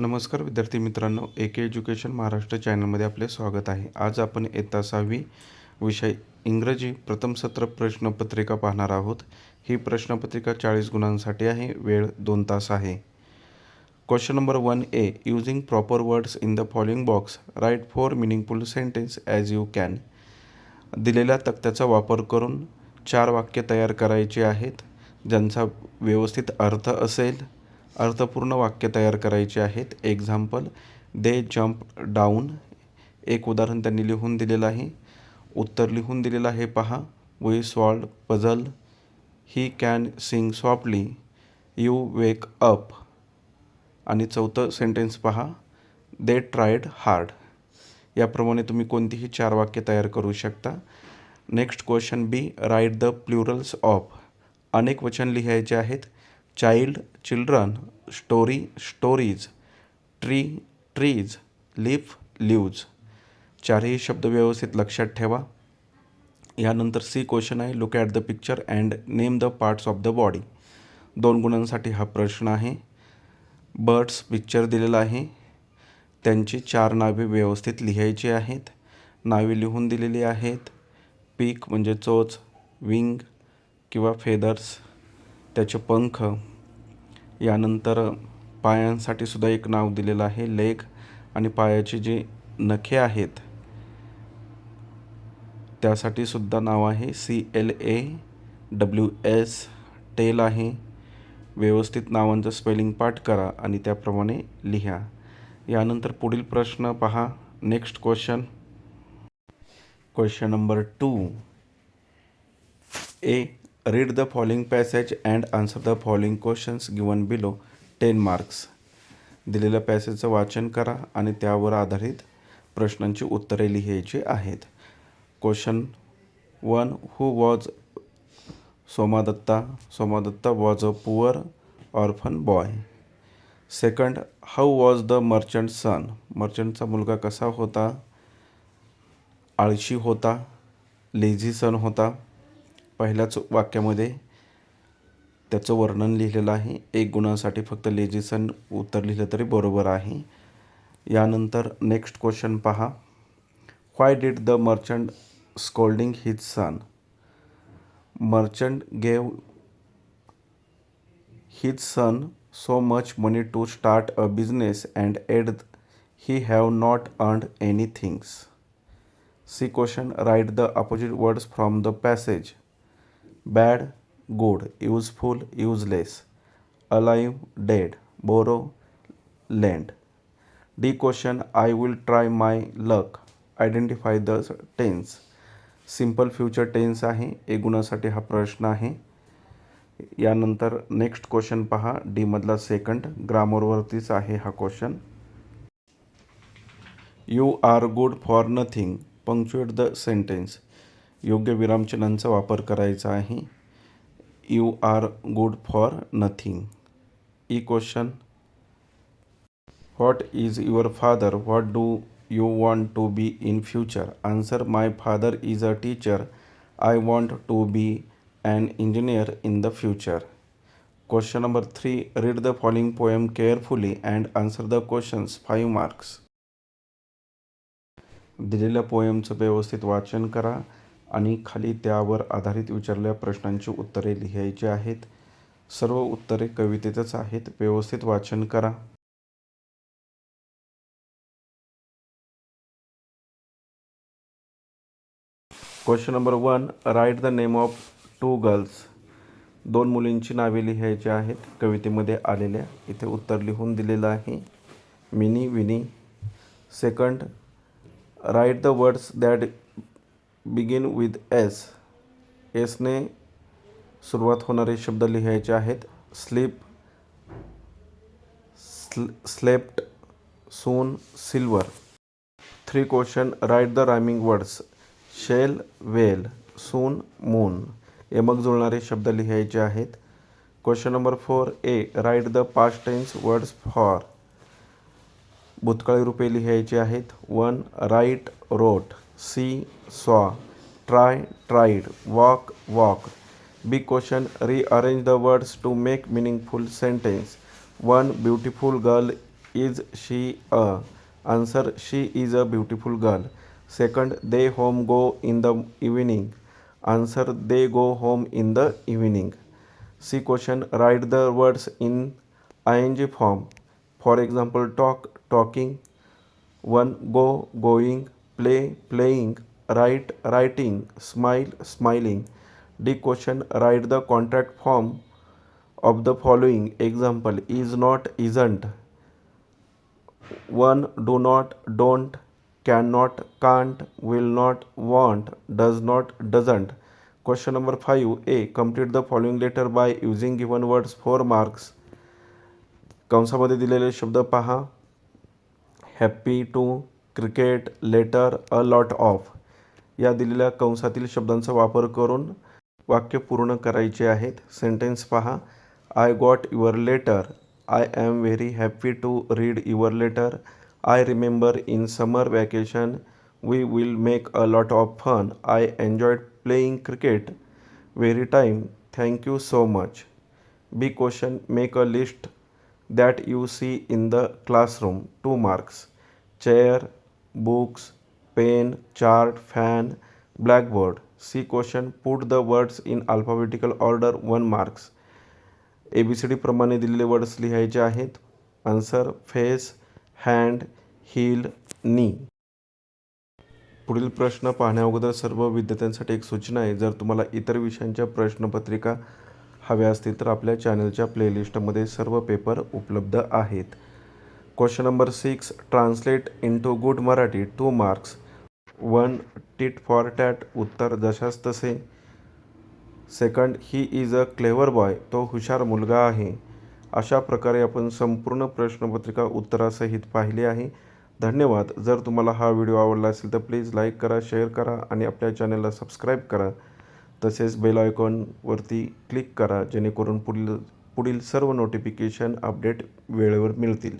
नमस्कार विद्यार्थी मित्रांनो ए के एज्युकेशन महाराष्ट्र चॅनलमध्ये आपले स्वागत आहे. आज आपण इयत्ता सहावी विषय इंग्रजी प्रथम सत्र प्रश्नपत्रिका पाहणार आहोत. ही प्रश्नपत्रिका चाळीस गुणांसाठी आहे वेळ दोन तास आहे. Question number one A using proper words in the following box write four meaningful sentence as you can दिलेल्या तक्त्याचा वापर करून चार वाक्य तयार करायची आहेत. ज्यांचा व्यवस्थित अर्थ असेल अर्थपूर्ण वाक्य तयार करायचे आहेत. एक्झाम्पल दे जम्प डाऊन एक उदाहरण त्यांनी लिहून दिलेलं आहे. उत्तर लिहून दिलेलं आहे पहा. We solved puzzle he can sing softly you wake up आणि चौथं सेंटेन्स पहा. दे ट्रायड हार्ड याप्रमाणे तुम्ही कोणतीही चार वाक्य तयार करू शकता. Next question B write the plurals of अनेक वचन लिहायचे आहेत. Child children story stories tree trees leaf leaves चारही शब्द व्यवस्थित लक्षात ठेवा. यानंतर सी क्वेश्चन आहे. Look at the picture and name the parts of the body दोन गुणांसाठी हा प्रश्न आहे. बर्ड्स पिक्चर दिलेला आहे. त्यांची चार नावे व्यवस्थित लिहायची आहेत. नावे लिहून दिलेली आहेत. पीक म्हणजे चोच विंग किंवा फेदर्स त्याचे पंख यानंतर पायांसाठी सुद्धा एक नाव दिलेलं आहे लेग आणि पायाचे जे नखे आहेत त्यासाठी सुद्धा नाव आहे. C L A W S tail आहे. व्यवस्थित नावांचं स्पेलिंग पाठ करा आणि त्याप्रमाणे लिहा. यानंतर पुढील प्रश्न पहा. Next question question number two A read the following passage and answer the following questions given below ten marks दिलेल्या पॅसेजचं वाचन करा आणि त्यावर आधारित प्रश्नांची उत्तरे लिहायची आहेत. Question one who was Somadatta? Somadatta was a poor orphan boy second how was the merchant son मर्चंटचा मुलगा कसा होता? आळशी होता? लेझी सन होता? पहिल्याच वाक्यामध्ये त्याचं वर्णन लिहिलेलं आहे. एक गुणांसाठी फक्त लेजिसन उत्तर लिहिलं तरी बरोबर आहे. यानंतर नेक्स्ट क्वेश्चन पहा. Why did the merchant scolding his son merchant gave his son so much money to start a business and had he have not earned any things C question write the opposite words from the passage bad good useful useless alive dead borrow lend D question I will try my luck identify the tense simple future tense आहे. एक गुणासाठी हा प्रश्न आहे. यानंतर next question पहा. डीमधला second ग्रामरवरतीच आहे हा question you are good for nothing punctuate the sentence योग्य विरामचिन्हांचा वापर करायचा आहे. You are good for nothing E question what is your father what do you want to be in future answer my father is a teacher I want to be an engineer in the future. Question number 3 Read the following poem carefully and answer the questions. 5 marks दिलेल्या पोएमचं व्यवस्थित वाचन करा. आणि खाली त्यावर आधारित विचारलेल्या प्रश्नांची उत्तरे लिहायची आहेत. सर्व उत्तरे कवितेतच आहेत. व्यवस्थित वाचन करा. Question number one write the name of two girls दोन मुलींची नावे लिहायची आहेत. कवितेमध्ये आलेल्या इथे उत्तर लिहून दिलेलं आहे. Minnie Winnie. Second write the words that begin with S एसने सुरुवात होणारे शब्द लिहायचे आहेत. स्लीप स्ल slept soon silver three question write the rhyming words shell well soon moon यमक जुळणारे शब्द लिहायचे आहेत. Question number four A write the past tense words for भूतकाळी रूपे लिहायचे आहेत. One write wrote see, saw, try, tried, walk, walk. B question rearrange the words to make meaningful sentence. One beautiful girl is she a. Answer she is a beautiful girl. Second they home go in the evening. Answer they go home in the evening. C question write the words in ing form. For example talk talking. 1 go going go going play playing write writing smile smiling D question write the contract form of the following example is not isn't one do not don't can not can't will not won't does not doesn't question number five A complete the following letter by using given words four marks कंसामध्ये दिलेले शब्द पहा happy to cricket letter a lot of या दिलेल्या कंसातील शब्दांचा वापर करून वाक्य पूर्ण करायचे आहेत. सेंटेन्स पहा. I got your letter I am very happy to read your letter I remember in summer vacation we will make a lot of fun I enjoyed playing cricket very time thank you so much B question make a list that you see in the classroom. 2 books pen chart fan blackboard. C question blackboard the words in the words in alphabetical order 1 marks A B C D प्रमाणे दिलेले words लिहायचे आहेत. Answer face hand heal नी. पुढील प्रश्न पाहण्याअगोदर सर्व विद्यार्थ्यांसाठी एक सूचना आहे. जर तुम्हाला इतर विषयांच्या प्रश्नपत्रिका हव्या असतील तर आपल्या चॅनलच्या प्लेलिस्टमध्ये सर्व पेपर उपलब्ध आहेत. Question number six translate into good Marathi two marks. One tit for tat उत्तर जशास तसे second he is a clever boy तो हुशार मुलगा आहे. अशा प्रकारे आपण संपूर्ण प्रश्नपत्रिका उत्तरासहित पाहिली आहे. धन्यवाद. जर तुम्हाला हा व्हिडिओ आवडला असेल तर प्लीज लाईक करा शेअर करा आणि आपल्या चॅनलला सबस्क्राईब करा. तसेच बेल आयकॉनवरती क्लिक करा जेणेकरून पुढील पुढील सर्व नोटिफिकेशन अपडेट वेळेवर मिळतील.